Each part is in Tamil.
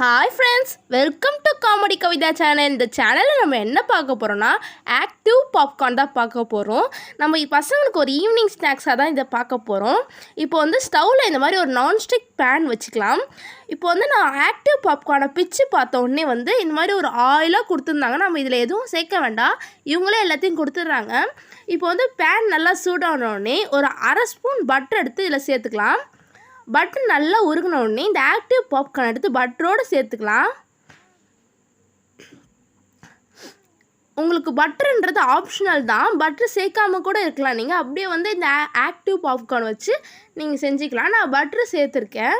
Hi friends welcome to comedy Kavitha channel இந்த சேனலில் நம்ம என்ன பார்க்க போகிறோம்னா ஆக்டிவ் பாப்கார்ன் தான் பார்க்க போகிறோம் நம்ம பசங்களுக்கு ஒரு ஈவினிங் ஸ்நாக்ஸாக தான் இதை பார்க்க போகிறோம் இப்போ வந்து ஸ்டவ்வில் இந்த மாதிரி ஒரு நான்ஸ்டிக் பேன் வச்சுக்கலாம். இப்போ வந்து நான் ஆக்டிவ் பாப்கார்னை பிச்சு பார்த்த உடனே வந்து இந்த மாதிரி ஒரு ஆயிலாக கொடுத்துருந்தாங்க. நம்ம இதில் எதுவும் சேர்க்க வேண்டாம். இவங்களே எல்லாத்தையும் கொடுத்துட்றாங்க. இப்போ வந்து பேன் நல்லா சூடான உடனே ஒரு அரை ஸ்பூன் பட்டர் எடுத்து இதில் சேர்த்துக்கலாம். பட்டர் நல்லா உருகின உடனே இந்த ஆக்டிவ் பாப்கார்ன் எடுத்து பட்டரோடு சேர்த்துக்கலாம். உங்களுக்கு பட்டருன்றது ஆப்ஷனல் தான். பட்டர் சேர்க்காம கூட இருக்கலாம். நீங்கள் அப்படியே வந்து இந்த ஆக்டிவ் பாப்கார்ன் வச்சு நீங்கள் செஞ்சுக்கலாம். நான் பட்டர் சேர்த்துருக்கேன்.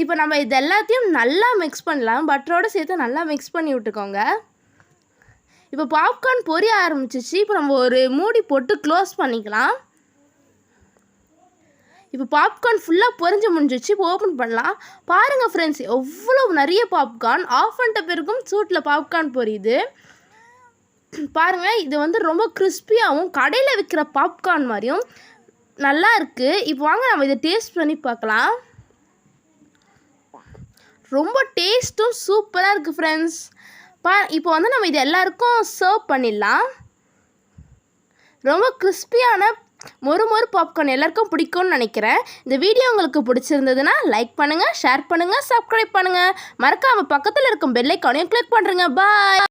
இப்போ நம்ம இது எல்லாத்தையும் நல்லா மிக்ஸ் பண்ணலாம். பட்டரோடு சேர்த்து நல்லா மிக்ஸ் பண்ணி விட்டுக்கோங்க. இப்போ பாப்கார்ன் பொரிய ஆரம்பிச்சிச்சு. இப்போ நம்ம ஒரு மூடி போட்டு க்ளோஸ் பண்ணிக்கலாம். இப்போ பாப்கார்ன் ஃபுல்லாக பொரிஞ்சு முடிஞ்சிச்சு இப்போ ஓப்பன் பண்ணலாம். பாருங்கள் ஃப்ரெண்ட்ஸ் எவ்வளோ நிறைய பாப்கார்ன் ஆஃப் பண்ணிட்ட பிறகும் சூட்டில் பாப்கார்ன் பொரியுது. பாருங்கள் இது வந்து ரொம்ப கிறிஸ்பியாகவும் கடையில் விற்கிற பாப்கார்ன் மாதிரியும் நல்லா இருக்குது இப்போ வாங்க நம்ம இதை டேஸ்ட் பண்ணி பார்க்கலாம். ரொம்ப டேஸ்ட்டும் சூப்பராக இருக்குது ஃப்ரெண்ட்ஸ் பா இப்போ வந்து நம்ம இது எல்லாருக்கும் சர்வ் பண்ணிடலாம். ரொம்ப கிறிஸ்பியான மொறு மொறு பாப்கார்ன் எல்லாருக்கும் பிடிக்கும்னு நினைக்கிறேன். இந்த வீடியோ உங்களுக்கு பிடிச்சிருந்ததுன்னா லைக் பண்ணுங்கள் ஷேர் பண்ணுங்கள் சப்ஸ்கிரைப் பண்ணுங்கள் மறக்காமல் பக்கத்தில் இருக்கும் பெல்லைக்கானையும் கிளிக் பண்ணுறேங்க பாய்